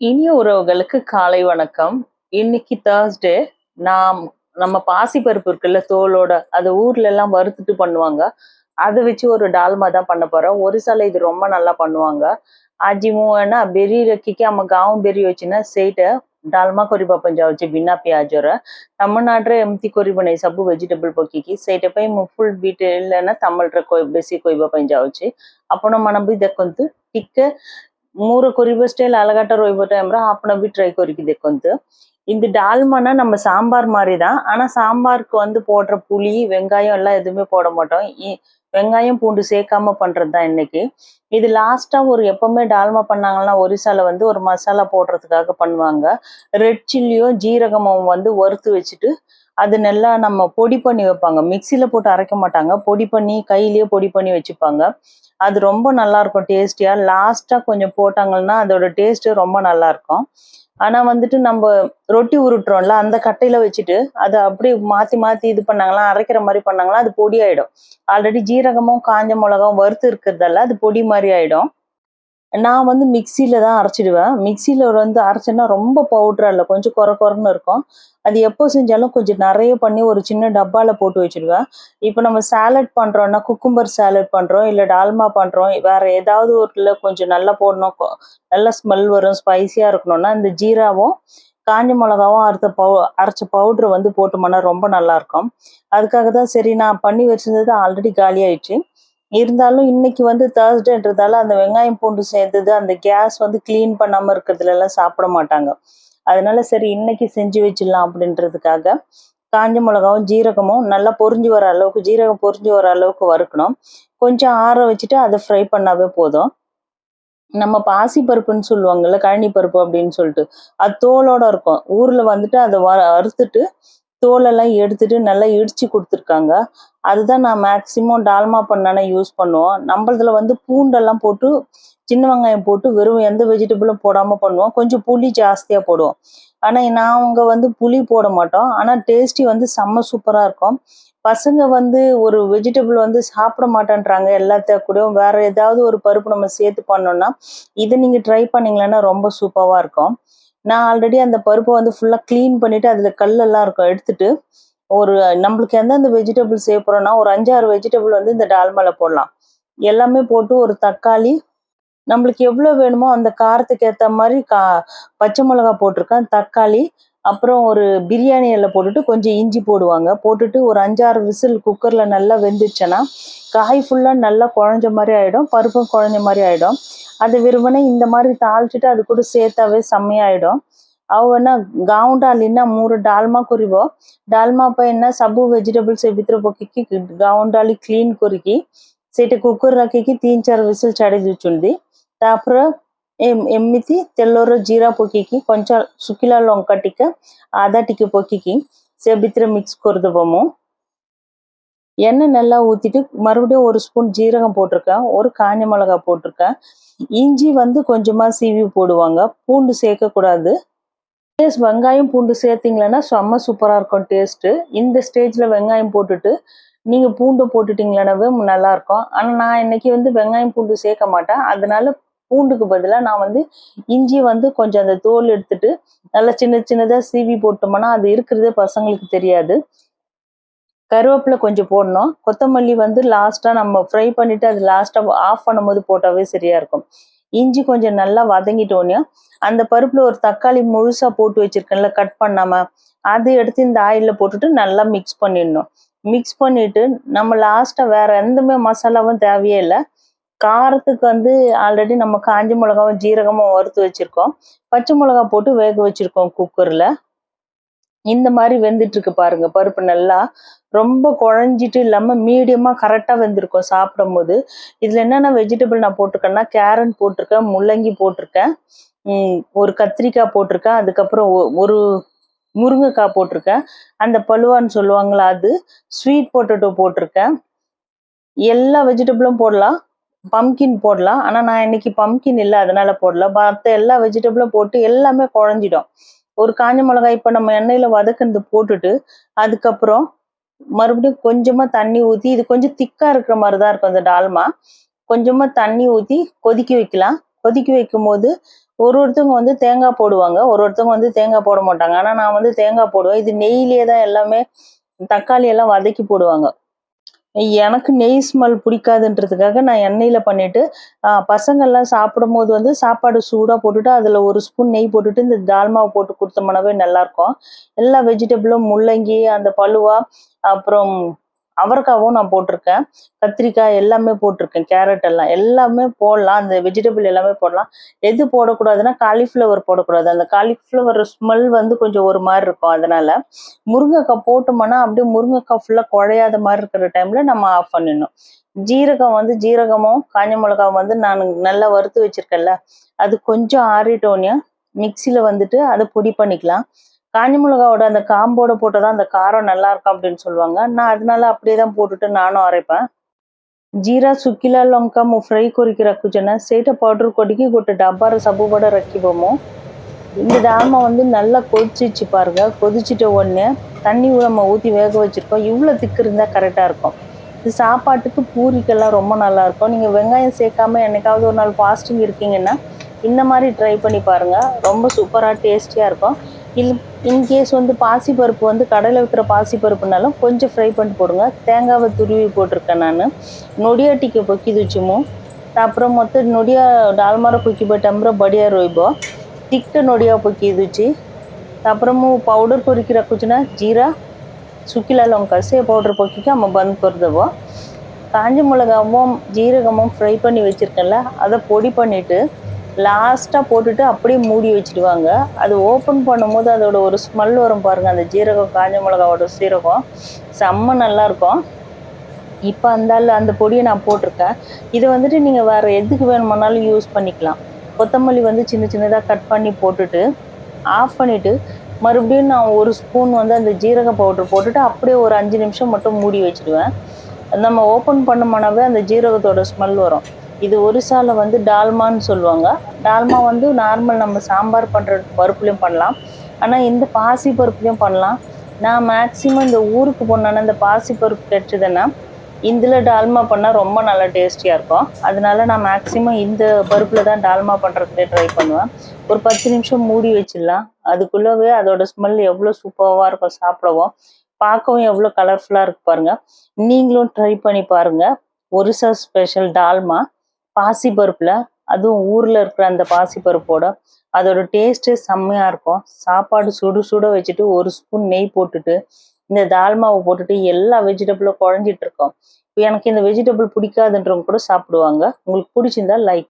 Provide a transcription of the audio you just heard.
இனிய உறவுகளுக்கு காலை வணக்கம். இன்னைக்கு தேர்ஸ்டே நாம் நம்ம பாசி பருப்பு இருக்குல்ல தோலோட அதை ஊர்ல எல்லாம் வறுத்துட்டு பண்ணுவாங்க. அதை வச்சு ஒரு டால்மா தான் பண்ண போறோம். ஒரு சில இது ரொம்ப நல்லா பண்ணுவாங்க. ஆஜி மூவனா பெரிய ரக்கிக்கு நம்ம காவும் பெரிய வச்சுன்னா சேட்டை. டால்மா கொரி பப்பஞ்சாவச்சு பின்னா பியாஜோர தமிழ்நாட்டில் எம்தி கொரிபனை பண்ணி சப்பு வெஜிடபிள் பொக்கிக்கு சேட்டை போய் ஃபுல் வீட்டு இல்லைன்னா தமிழ்ற கொய் பெசி கொய் பப்பஞ்சாவச்சு அப்போ நம்ம நம்ம இதை கொண்டு டிக்க ಮೂರು ಕೊರಿಬೋ ஸ்டைல் ಅಲಗಾಟ ರೊಯ್ಬೋ ಟೈಮ್ರ ಆಪಣ ಬಿ ட்ரை கொறிக்கு தெக்கொந்து இந்த டால்மானா நம்ம சாம்பார் மாதிரி தான் ஆனால் சாம்பாருக்கு வந்து போடுற புளி வெங்காயம் எல்லாம் எதுவுமே போட மாட்டோம் வெங்காயம் பூண்டு சேர்க்காம பண்ணுறது தான் இன்னைக்கு இது லாஸ்ட்டாக ஒரு எப்பவுமே டால்மா பண்ணாங்கன்னா ஒரிசால வந்து ஒரு மசாலா போடுறதுக்காக பண்ணுவாங்க ரெட் சில்லியும் ஜீரகமும் வந்து வறுத்து வச்சுட்டு அது நல்லா நம்ம பொடி பண்ணி வைப்பாங்க. மிக்சியில் போட்டு அரைக்க மாட்டாங்க. பொடி பண்ணி கையிலேயே பொடி பண்ணி வச்சுப்பாங்க. அது ரொம்ப நல்லா இருக்கும் லாஸ்ட்டாக கொஞ்சம் போட்டாங்கன்னா அதோட டேஸ்ட்டு ரொம்ப நல்லா இருக்கும் வந்துட்டு நம்ம ரொட்டி உருட்டுறோம்ல அந்த கட்டையில் வச்சுட்டு அதை அப்படியே மாற்றி மாற்றி இது பண்ணாங்களா அரைக்கிற மாதிரி பண்ணாங்களா அது பொடி ஆகிடும் ஆல்ரெடி ஜீரகமும் காஞ்ச மிளகாவும் வறுத்து இருக்கிறதால அது பொடி மாதிரி ஆகிடும் நான் வந்து மிக்சியில தான் அரைச்சிடுவேன். மிக்சியில் வந்து அரைச்சேன்னா ரொம்ப பவுட்ராக இல்லை கொஞ்சம் குறை குறைன்னு இருக்கும். அது எப்போ செஞ்சாலும் கொஞ்சம் நிறைய பண்ணி ஒரு சின்ன டப்பாவில் போட்டு வச்சிடுவேன். இப்போ நம்ம சாலட் பண்ணுறோன்னா குக்கும்பர் சாலட் பண்ணுறோம் இல்லை டால்மா பண்ணுறோம் வேறு ஏதாவது ஒருல கொஞ்சம் நல்லா போடணும். நல்லா நல்ல ஸ்மெல் வரும் ஸ்பைஸியாக இருக்கணும்னா இந்த ஜீராவும் காஞ்ச மிளகாவும் அரைத்த பவு அரைச்ச பவுடர் வந்து போட்டோம்னா ரொம்ப நல்லாயிருக்கும் அதுக்காக தான் சரி நான் பண்ணி வச்சிருந்தது ஆல்ரெடி காலியாயிடுச்சு. இருந்தாலும் இன்னைக்கு வந்து தேர்ஸ்டேன்றதால அந்த வெங்காயம் பூண்டு சேர்ந்தது அந்த கேஸ் வந்து க்ளீன் பண்ணாம இருக்கிறதுல எல்லாம் சாப்பிட மாட்டாங்க. அதனால சரி இன்னைக்கு செஞ்சு வச்சிடலாம் அப்படின்றதுக்காக காஞ்ச மிளகாவும் ஜீரகமும் நல்லா பொரிஞ்சு வர அளவுக்கு ஜீரகம் பொரிஞ்சு வர அளவுக்கு வறுக்கணும். கொஞ்சம் ஆற வச்சுட்டு அதை ஃப்ரை பண்ணாவே போதும். நம்ம பாசி பருப்புன்னு சொல்லுவாங்கல்ல கழனி பருப்பு அப்படின்னு சொல்லிட்டு அது தோலோட இருக்கும். ஊர்ல வந்துட்டு அதை வ- அறுத்துட்டு தோலெல்லாம் எடுத்துட்டு நல்லா இடிச்சு கொடுத்துருக்காங்க. அதுதான் நான் மேக்சிமம் டால்மா பண்ணானே யூஸ் பண்ணுவோம். நம்மளதுல வந்து பூண்டெல்லாம் போட்டு சின்ன வெங்காயம் போட்டு வெறும் எந்த வெஜிடபிளும் போடாம பண்ணுவோம். கொஞ்சம் புளி ஜாஸ்தியா போடுவோம். ஆனா அவங்க வந்து புளி போட மாட்டோம். ஆனா டேஸ்டி வந்து செம்ம சூப்பரா இருக்கும். பசங்க வந்து ஒரு வெஜிடபிள் வந்து சாப்பிட மாட்டேன்றாங்க எல்லாத்த கூடயும். வேற ஏதாவது ஒரு பருப்பு நம்ம சேர்த்து பண்ணோம்னா இதை நீங்க ட்ரை பண்ணிங்களேன்னா ரொம்ப சூப்பராக இருக்கும். நான் ஆல்ரெடி அந்த பருப்பை வந்து ஃபுல்லாக க்ளீன் பண்ணிவிட்டு அதில் கல்லெல்லாம் இருக்கும் எடுத்துட்டு ஒரு நம்மளுக்கு எந்தெந்த வெஜிடபிள் சேர்க்குறோன்னா ஒரு அஞ்சாறு வெஜிடபிள் வந்து இந்த டால்மாவில் போடலாம். எல்லாமே போட்டு ஒரு தக்காளி நம்மளுக்கு எவ்வளோ வேணுமோ அந்த காரத்துக்கு ஏற்ற மாதிரி கா பச்சை மிளகா போட்டிருக்கேன் தக்காளி அப்புறம் ஒரு பிரியாணி இலை போட்டுட்டு கொஞ்சம் இஞ்சி போடுவாங்க போட்டுட்டு ஒரு அஞ்சாறு விசில் குக்கர்ல நல்லா வெந்துச்சுன்னா காய் ஃபுல்லா நல்லா குழஞ்ச மாதிரி ஆயிடும் பருப்பும் குழஞ்ச மாதிரி ஆயிடும் அது வெறுமனே இந்த மாதிரி தாளிச்சிட்டு அது கூட சேர்த்தாவே செம்மையாயிடும் ಅವನ್ನ ଗାଉଁ ଡାଲି ନା ମୋର ଡାଲମା କରିବ ଡାଲମା ପାଇଁ ନା ସବୁ ଭେଜିଟେବଲ ସେ ଭିତରେ ପକେଇକି ଗାଉଁ ଡାଲି କ୍ଲିନ୍ କରିକି ସେଇଟା କୁକର ରଖିକି ତିନି ଚାରି ବିସିଲ ଛାଡି ଦଉଛନ୍ତି ତାପରେ ଏମ- ଏମିତି ତେଲର ଜିରା ପକେଇକି କଞ୍ଚା ଶୁଖିଲା ଲଙ୍କା ଟିକେ ଆଦା ଟିକେ ପକେଇକି ସେ ଭିତରେ மிக்ஸ் କରିଦବ ମୁଁ எண்ணெய் நல்லா ஊத்திட்டு மறுபடியும் ஒரு ஸ்பூன் ஜீரகம் போட்டிருக்கேன் ஒரு காஞ்ச மிளகாய் போட்டிருக்கேன் இஞ்சி வந்து கொஞ்சமா சீவி போடுவாங்க பூண்டு சேர்க்க கூடாது டேஸ்ட் வெங்காயம் பூண்டு சேர்த்தீங்களன்னா செம்ம சூப்பரா இருக்கும் டேஸ்ட் இந்த ஸ்டேஜ்ல வெங்காயம் போட்டுட்டு நீங்க பூண்டு போட்டுட்டீங்களானவே நல்லா இருக்கும் ஆனா நான் இன்னைக்கு வந்து வெங்காயம் பூண்டு சேர்க்க மாட்டேன் அதனால பூண்டுக்கு பதிலாக நான் வந்து இஞ்சி வந்து கொஞ்சம் அந்த தோல் எடுத்துட்டு நல்லா சின்ன சின்னதாக சீவி போட்டோம்னா அது இருக்கிறதே பசங்களுக்கு தெரியாது. கருவேப்பிலை கொஞ்சம் போடணும். கொத்தமல்லி வந்து லாஸ்ட்டாக நம்ம ஃப்ரை பண்ணிவிட்டு அது லாஸ்ட்டாக ஆஃப் பண்ணும்போது போட்டாவே சரியாக இருக்கும். இஞ்சி கொஞ்சம் நல்லா வதங்கிட்டோன்னே அந்த பருப்பில் ஒரு தக்காளி முழுசாக போட்டு வச்சுருக்கேன்ல கட் பண்ணாமல் அதை எடுத்து இந்த ஆயிலில் போட்டுட்டு நல்லா மிக்ஸ் பண்ணிடணும். மிக்ஸ் பண்ணிவிட்டு நம்ம லாஸ்ட்டாக வேறு எந்தமே மசாலாவும் தேவையே இல்லை. காரத்துக்கு வந்து ஆல்ரெடி நம்ம காஞ்ச மிளகாவும் ஜீரகமும் வறுத்து வச்சுருக்கோம். பச்சை மிளகா போட்டு வேக வச்சிருக்கோம் குக்கரில் இந்த மாதிரி வெந்துட்டுருக்கு பாருங்கள் பாருங்க. பருப்பு நல்லா ரொம்ப குழஞ்சிட்டு இல்லாமல் மீடியமாக கரெக்டாக வெந்திருக்கும் சாப்பிடும் போது இதில் என்னென்ன வெஜிடபிள் நான் போட்டிருக்கேன்னா கேரட் போட்டிருக்கேன் முள்ளங்கி போட்டிருக்கேன் ஒரு கத்திரிக்காய் போட்டிருக்கேன் அதுக்கப்புறம் ஒ- ஒரு முருங்கைக்காய் போட்டிருக்கேன். அந்த பழுவான்னு சொல்லுவாங்களா அது ஸ்வீட் பொட்டேட்டோ போட்டிருக்கேன். எல்லா வெஜிடபிளும் போடலாம். பம்கின் போடலாம். ஆனா நான் இன்னைக்கு பம்கின் இல்லை அதனால போடல. மற்ற எல்லா வெஜிடபிளும் போட்டு எல்லாமே குழஞ்சிடும். ஒரு காஞ்ச மிளகாய் இப்ப நம்ம எண்ணெயில வதக்குனது போட்டுட்டு அதுக்கப்புறம் மறுபடியும் கொஞ்சமா தண்ணி ஊத்தி இது கொஞ்சம் திக்கா இருக்கிற மாதிரி தான் இருக்கும் அந்த டால்மா. கொஞ்சமா தண்ணி ஊத்தி கொதிக்க வைக்கலாம். கொதிக்க வைக்கும் போது ஒரு ஒருத்தவங்க வந்து தேங்காய் போடுவாங்க. ஒரு ஒருத்தவங்க வந்து தேங்காய் போட மாட்டாங்க. ஆனா நான் வந்து தேங்காய் போடுவேன். இது நெய்யிலே தான் எல்லாமே தக்காளி எல்லாம் வதக்கி போடுவாங்க. எனக்கு நெய் ஸ்மெல் பிடிக்காதுன்றதுக்காக நான் எண்ணெயில் பண்ணிட்டு பசங்கள்லாம் சாப்பிடும் போது வந்து சாப்பாடு சூடாக போட்டுட்டு அதில் ஒரு ஸ்பூன் நெய் போட்டுட்டு இந்த தால்மாவை போட்டு கொடுத்தோம்னாவே நல்லா இருக்கும். எல்லா வெஜிடபிளும் முள்ளங்கி அந்த பழுவா அப்புறம் அவரைக்காவும் நான் போட்டிருக்கேன். கத்திரிக்காய் எல்லாமே போட்டிருக்கேன் கேரட் எல்லாம். எல்லாமே போடலாம். அந்த வெஜிடபிள் எல்லாமே போடலாம். எது போடக்கூடாதுன்னா காலிஃப்ளவர் போடக்கூடாது. அந்த காலிஃப்ளவர் ஸ்மெல் வந்து கொஞ்சம் ஒரு மாதிரி இருக்கும் அதனால. முருங்கைக்காய் போட்டோம்னா அப்படியே முருங்கைக்காய் ஃபுல்லாக குழையாத மாதிரி இருக்கிற டைம்ல நம்ம ஆஃப் பண்ணிடணும். ஜீரகம் வந்து ஜீரகமும் காஞ்ச மிளகாவும் வந்து நான் நல்லா வறுத்து வச்சிருக்கேன்ல. அது கொஞ்சம் ஆறிட்டோன்னே மிக்சியில் வந்துட்டு அதை பொடி பண்ணிக்கலாம். காஞ்சி மிளகாவோட அந்த காம்போட போட்டால் அந்த காரம் நல்லா இருக்கும் அப்படின்னு சொல்லுவாங்க. நான் அதனால அப்படியே தான் போட்டுட்டு நானும் அரைப்பேன். ஜீரா சுக்கிலா సుక్కిలా లొంక ఫ్రై కొరికి రక్కుచన సేట పౌడర్ కొడికి కొట్ట డబ్బార సబ్బుపడ ரக்கிப்போமோ இந்த டாமை வந்து நல்லா கொதிச்சிச்சு பாருங்க. கொதிச்சிட்ட உடனே தண்ணி நம்ம ஊற்றி வேக வச்சுருக்கோம். இவ்வளோ திக்கு இருந்தால் கரெக்டாக இருக்கும். இது சாப்பாட்டுக்கு பூரிக்கெல்லாம் ரொம்ப நல்லாயிருக்கும் நீங்கள் வெங்காயம் சேர்க்காம என்னைக்காவது ஒரு நாள் ஃபாஸ்டிங் இருக்கீங்கன்னா இந்த மாதிரி ட்ரை பண்ணி பாருங்கள் ரொம்ப சூப்பராக டேஸ்டியாக இருக்கும். இல் இன்கேஸ் வந்து பாசிப்பருப்பு வந்து கடையில் விற்கிற பாசிப்பருப்புனாலும் கொஞ்சம் ஃப்ரை பண்ணி போடுங்க தேங்காவை துருவி போட்டிருக்கேன் நான் ನೊಡಿಯಟ್ಟಿಗೆ ಪೊಕ್ಕಿದುಚ್ಚುಮು ತಾಪ್ರ ಮತ್ತೆ ನೊಡಿಯ ಡಾಲ್ಮಾರ ಪೊಕ್ಕಿ ಬಟ್ಟಂಬ್ರ ಬಡಿಯ ರೋಯ್ಬೋ ತಿಕ್ಕ ನೊಡಿಯ ಪೊಕ್ಕಿದುಚ್ಚಿ ತಾಪ್ರಮು ಪೌಡರ್ ಕೊರಿಕಿ ರಕ್ಕುಚಿನ ಜೀರಾ சுக்கிலா லொங்கா சே பவுடர் பொக்கிட்டு நம்ம பந்த் போடுறதவோ காஞ்ச மிளகாவும் ஜீரகமும் ஃப்ரை பண்ணி வச்சுருக்கேன்ல அதை பொடி பண்ணிவிட்டு லாஸ்ட்டாக போட்டுட்டு அப்படியே மூடி வச்சிடுவாங்க. அது ஓப்பன் பண்ணும்போது அதோட ஒரு ஸ்மெல் வரும் பாருங்கள் அந்த ஜீரகம் காஞ்ச மிளகாவோட சீரகம். செம்ம நல்லாயிருக்கும் இப்போ அந்த அந்த பொடியை நான் போட்டிருக்கேன். இதை வந்துட்டு நீங்கள் வேறு எதுக்கு வேணுமானாலும் யூஸ் பண்ணிக்கலாம். கொத்தமல்லி வந்து சின்ன சின்னதாக கட் பண்ணி போட்டுட்டு ஆஃப் பண்ணிவிட்டு மறுபடியும் நான் ஒரு ஸ்பூன் வந்து அந்த ஜீரக பவுடர் போட்டுட்டு அப்படியே ஒரு அஞ்சு நிமிஷம் மட்டும் மூடி வச்சுடுவேன். நம்ம ஓப்பன் பண்ணோம்னாவே அந்த ஜீரகத்தோட ஸ்மெல் வரும். இது ஒரிசால வந்து டால்மான்னு சொல்லுவாங்க. டால்மா வந்து நார்மல் நம்ம சாம்பார் பண்ணுற பருப்புலையும் பண்ணலாம். ஆனால் இந்த பாசி பருப்புலையும் பண்ணலாம். நான் மேக்ஸிமம் இந்த ஊருக்கு போனேன்னா இந்த பாசி பருப்பு கிடைச்சதுன்னா இதில் டால்மா பண்ணால் ரொம்ப நல்லா டேஸ்டியாக இருக்கும். அதனால நான் மேக்ஸிமம் இந்த பருப்பில் தான் டால்மா பண்ணுறதுக்கே ட்ரை பண்ணுவேன். ஒரு பத்து நிமிஷம் மூடி வச்சிடலாம். அதுக்குள்ளவே அதோட ஸ்மெல் எவ்வளோ சூப்பராக இருக்கும் சாப்பிடவும். பார்க்கவும் எவ்வளோ கலர்ஃபுல்லாக இருக்கு பாருங்கள் நீங்களும் ட்ரை பண்ணி பாருங்க. ஒரிசா ஸ்பெஷல் டால்மா. பாசி பருப்பில் அதுவும் ஊரில் இருக்கிற அந்த பாசி பருப்போட அதோட டேஸ்ட்டு செம்மையாக இருக்கும். சாப்பாடு சுடு சுட வச்சுட்டு ஒரு ஸ்பூன் நெய் போட்டுட்டு இந்த தால்மாவை போட்டுட்டு எல்லா வெஜிடபிளும் குழஞ்சிட்டு இருக்கோம். இப்போ எனக்கு இந்த வெஜிடபிள் பிடிக்காதுன்றவங்க கூட சாப்பிடுவாங்க. உங்களுக்கு பிடிச்சிருந்தா லைக்